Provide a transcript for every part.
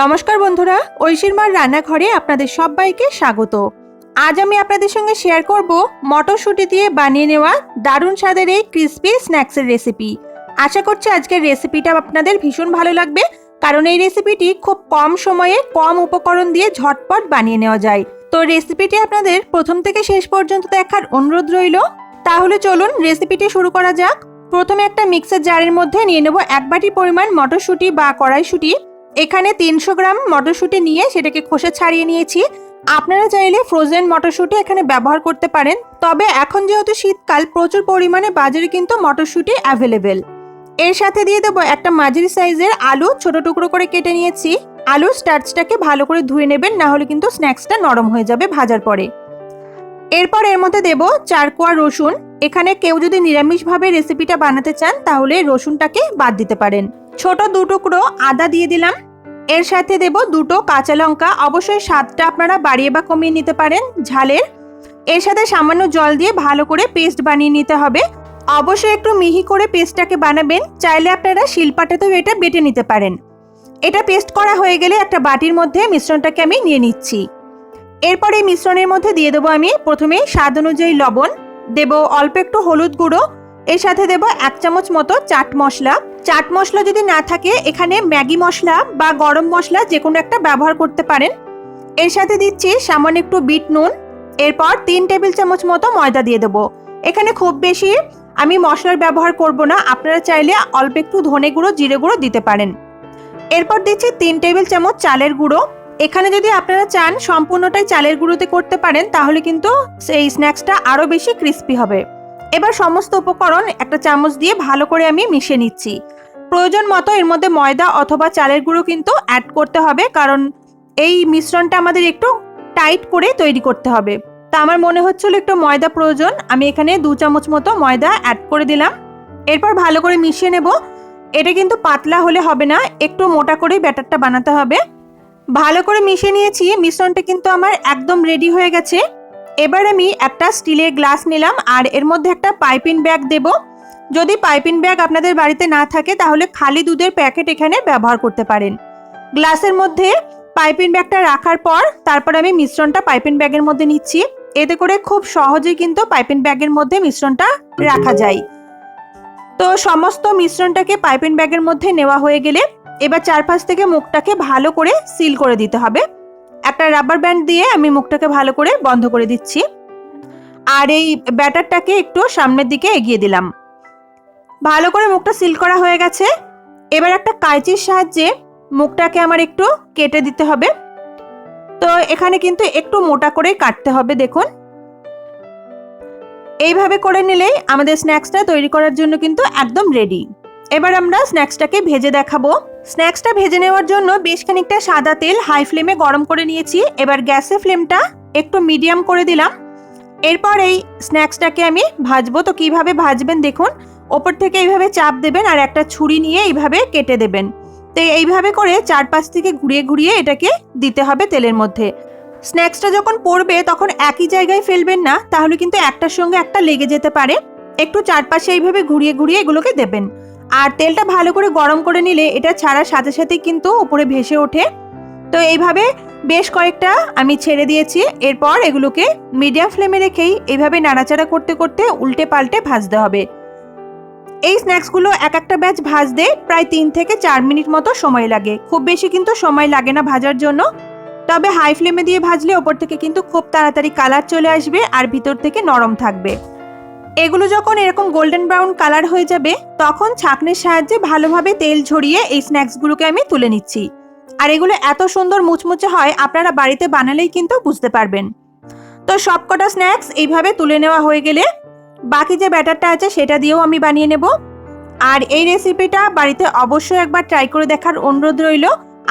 নমস্কার বন্ধুরা, ঐশীর মার রান্নাঘরে আপনাদের সবাইকে স্বাগত। আজ আমি আপনাদের সঙ্গে শেয়ার করব মটরশুঁটি দিয়ে বানিয়ে নেওয়া দারুণ স্বাদের এই ক্রিসপি স্ন্যাক্সের রেসিপি আশা করছি আজকের রেসিপিটা আপনাদের ভীষণ ভালো লাগবে, কারণ এই রেসিপিটি খুব কম সময়ে কম উপকরণ দিয়ে ঝটপট বানিয়ে নেওয়া যায়। তো রেসিপিটি আপনাদের প্রথম থেকে শেষ পর্যন্ত দেখার অনুরোধ রইল। তাহলে চলুন রেসিপিটি শুরু করা যাক। প্রথমে একটা মিক্সার জারের মধ্যে নিয়ে নেব এক বাটি পরিমাণ মটরশুঁটি বা কড়াইশুঁটি। এখানে তিনশো গ্রাম মটরশুঁটি নিয়ে সেটাকে খোসা ছাড়িয়ে নিয়েছি। আপনারা চাইলে ফ্রোজেন মটরশুঁটি এখানে ব্যবহার করতে পারেন। তবে এখন যেহেতু শীতকাল, প্রচুর পরিমাণে বাজারে কিন্তু মটরশুঁটি অ্যাভেলেবেল এর সাথে দিয়ে দেবো একটা মাঝারি সাইজের আলু, ছোট টুকরো করে কেটে নিয়েছি। আলুর স্টার্চটাকে ভালো করে ধুয়ে নেবেন না হলে কিন্তু স্ন্যাক্সটা নরম হয়ে যাবে ভাজার পরে। এরপর এর মধ্যে দেব চার কোয়া রসুন। এখানে কেউ যদি নিরামিষভাবে রেসিপিটা বানাতে চান, তাহলে রসুনটাকে বাদ দিতে পারেন। ছোট দু টুকরো আদা দিয়ে দিলাম। এর সাথে দেব দুটো কাঁচা লঙ্কা। অবশ্যই স্বাদটা আপনারা বাড়িয়ে বা কমিয়ে নিতে পারেন ঝালের। এর সাথে সামান্য জল দিয়ে ভালো করে পেস্ট বানিয়ে নিতে হবে। অবশ্যই একটু মিহি করে পেস্টটাকে বানাবেন। চাইলে আপনারা শিলপাটাতেও এটা বেটে নিতে পারেন। এটা পেস্ট করা হয়ে গেলে একটা বাটির মধ্যে মিশ্রণটাকে আমি নিয়ে নিচ্ছি। এরপর এই মিশ্রণের মধ্যে দিয়ে দেবো আমি প্রথমে স্বাদ অনুযায়ী লবণ। দেব অল্প একটু হলুদ গুঁড়ো। এর সাথে দেব এক চামচ মতো চাট মশলা। চাট মশলা যদি না থাকে, এখানে ম্যাগি মশলা বা গরম মশলা যে কোনো একটা ব্যবহার করতে পারেন। এর সাথে দিচ্ছি সামান্য একটু বিট নুন। এরপর তিন টেবিল চামচ মতো ময়দা দিয়ে দেবো। এখানে খুব বেশি আমি মশলার ব্যবহার করব না, আপনারা চাইলে অল্প একটু ধনে গুঁড়ো, জিরে গুঁড়ো দিতে পারেন। এরপর দিচ্ছি তিন টেবিল চামচ চালের গুঁড়ো। এখানে যদি আপনারা চান সম্পূর্ণটাই চালের গুঁড়োতে করতে পারেন, তাহলে কিন্তু সেই স্ন্যাক্সটা আরও বেশি ক্রিস্পি হবে। এবার সমস্ত উপকরণ একটা চামচ দিয়ে ভালো করে আমি মিশিয়ে নিচ্ছি। প্রয়োজন মতো এর মধ্যে ময়দা অথবা চালের গুঁড়ো কিন্তু অ্যাড করতে হবে, কারণ এই মিশ্রণটা আমাদের একটু টাইট করে তৈরি করতে হবে। তা আমার মনে হচ্ছিল একটু ময়দা প্রয়োজন, আমি এখানে দু চামচ মতো ময়দা অ্যাড করে দিলাম। এরপর ভালো করে মিশিয়ে নেব। এটা কিন্তু পাতলা হলে হবে না, একটু মোটা করেই ব্যাটারটা বানাতে হবে। ভালো করে মিশিয়ে নিয়েছি, মিশ্রণটা কিন্তু আমার একদম রেডি হয়ে গেছে। এবার আমি একটা স্টিলের গ্লাস নিলাম আর এর মধ্যে একটা পাইপিং ব্যাগ দেব। যদি পাইপিং ব্যাগ আপনাদের বাড়িতে না থাকে, তাহলে খালি দুধের প্যাকেট এখানে ব্যবহার করতে পারেন। গ্লাসের মধ্যে পাইপিং ব্যাগটা রাখার পর তারপর আমি মিশ্রণটা পাইপিং ব্যাগের মধ্যে নিচ্ছি। এতে করে খুব সহজেই কিন্তু পাইপিং ব্যাগের মধ্যে মিশ্রণটা রাখা যায়। তো সমস্ত মিশ্রণটাকে পাইপিং ব্যাগের মধ্যে নেওয়া হয়ে গেলে এবার চারপাশ থেকে মুখটাকে ভালো করে সিল করে দিতে হবে। একটা রাবার ব্যান্ড দিয়ে আমি মুখটাকে ভালো করে বন্ধ করে দিচ্ছি। আর এই ব্যাটারটাকে একটু সামনের দিকে এগিয়ে দিলাম। ভালো করে মুখটা সিল করা হয়ে গেছে। এবার একটা কাঁচির সাহায্যে মুখটাকে আমার একটু কেটে দিতে হবে। তো এখানে কিন্তু একটু মোটা করে কাটতে হবে, দেখুন। এইভাবে করে নিলেই আমাদের স্ন্যাক্সটা তৈরি করার জন্য কিন্তু একদম রেডি এবার আমরা স্ন্যাক্সটাকে ভেজে দেখাবো। স্ন্যাক্সটা ভেজে নেওয়ার জন্য বেশ খানিকটা সাদা তেল হাই ফ্লেমে গরম করে নিয়েছি। এবার গ্যাসের ফ্লেমটা একটু মিডিয়াম করে দিলাম। এরপর এই স্ন্যাক্সটাকে আমি ভাজবো। তো কীভাবে ভাজবেন দেখুন, ওপর থেকে এইভাবে চাপ দেবেন আর একটা ছুরি নিয়ে এইভাবে কেটে দেবেন। তো এইভাবে করে চারপাশ থেকে ঘুরিয়ে ঘুরিয়ে এটাকে দিতে হবে তেলের মধ্যে। স্ন্যাক্সটা যখন পড়বে তখন একই জায়গায় ফেলবেন না, তাহলে কিন্তু একটার সঙ্গে একটা লেগে যেতে পারে। একটু চারপাশে এইভাবে ঘুরিয়ে ঘুরিয়ে এগুলোকে দেবেন। আর তেলটা ভালো করে গরম করে নিলে এটা ছাড়ার সাথে সাথে কিন্তু উপরে ভেসে ওঠে। তো এইভাবে বেশ কয়েকটা আমি ছেড়ে দিয়েছি। এরপর এগুলোকে মিডিয়াম ফ্লেমে রেখেই এইভাবে নাড়াচাড়া করতে করতে উল্টে পাল্টে ভাজতে হবে। এই স্ন্যাক্সগুলো এক একটা ব্যাচ ভাজতে প্রায় তিন থেকে চার মিনিট মতো সময় লাগে। খুব বেশি কিন্তু সময় লাগে না ভাজার জন্য। তবে হাই ফ্লেমে দিয়ে ভাজলে ওপর থেকে কিন্তু খুব তাড়াতাড়ি কালার চলে আসবে আর ভিতর থেকে নরম থাকবে। এগুলো যখন এরকম গোল্ডেন ব্রাউন কালার হয়ে যাবে, তখন ছাঁকনির সাহায্যে ভালোভাবে তেল ঝরিয়ে এই স্ন্যাক্সগুলোকে আমি তুলে নিচ্ছি। আর এগুলো এত সুন্দর মুচমুচে হয়, আপনারা বাড়িতে বানালেই কিন্তু বুঝতে পারবেন। তো সবকটা স্ন্যাক্স এইভাবে তুলে নেওয়া হয়ে গেলে, বাকি যে ব্যাটারটা আছে সেটা দিয়েও আমি বানিয়ে নেব। আর এই রেসিপিটা বাড়িতে অবশ্যই একবার ট্রাই করে দেখার অনুরোধ রইল।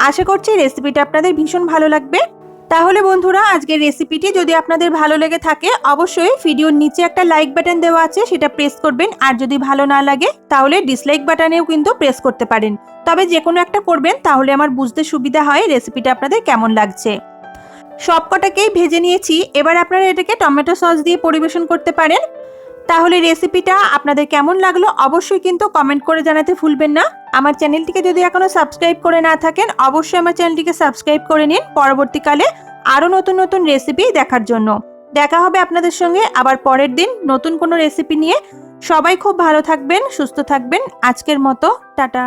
আশা করছি রেসিপিটা আপনাদের ভীষণ ভালো লাগবে। তাহলে বন্ধুরা, আজকের রেসিপিটি যদি আপনাদের ভালো লেগে থাকে, অবশ্যই ভিডিওর নিচে একটা লাইক বাটন দেওয়া আছে, সেটা প্রেস করবেন। আর যদি ভালো না লাগে, তাহলে ডিসলাইক বাটনেও কিন্তু প্রেস করতে পারেন। তবে যে কোনো একটা করবেন, তাহলে আমার বুঝতে সুবিধা হয় রেসিপিটা আপনাদের কেমন লাগছে। সবকটাকেই ভেজে নিয়েছি। এবার আপনারা এটাকে টমেটো সস দিয়ে পরিবেশন করতে পারেন। তাহলে রেসিপিটা আপনাদের কেমন লাগল, অবশ্যই কিন্তু কমেন্ট করে জানাতে ভুলবেন না। আমার চ্যানেলটিকে যদি এখনও সাবস্ক্রাইব করে না থাকেন, অবশ্যই আমার চ্যানেলটিকে সাবস্ক্রাইব করে নিন পরবর্তীকালে আরও নতুন নতুন রেসিপি দেখার জন্য। দেখা হবে আপনাদের সঙ্গে আবার পরের দিন নতুন কোনো রেসিপি নিয়ে। সবাই খুব ভালো থাকবেন, সুস্থ থাকবেন। আজকের মতো, টাটা।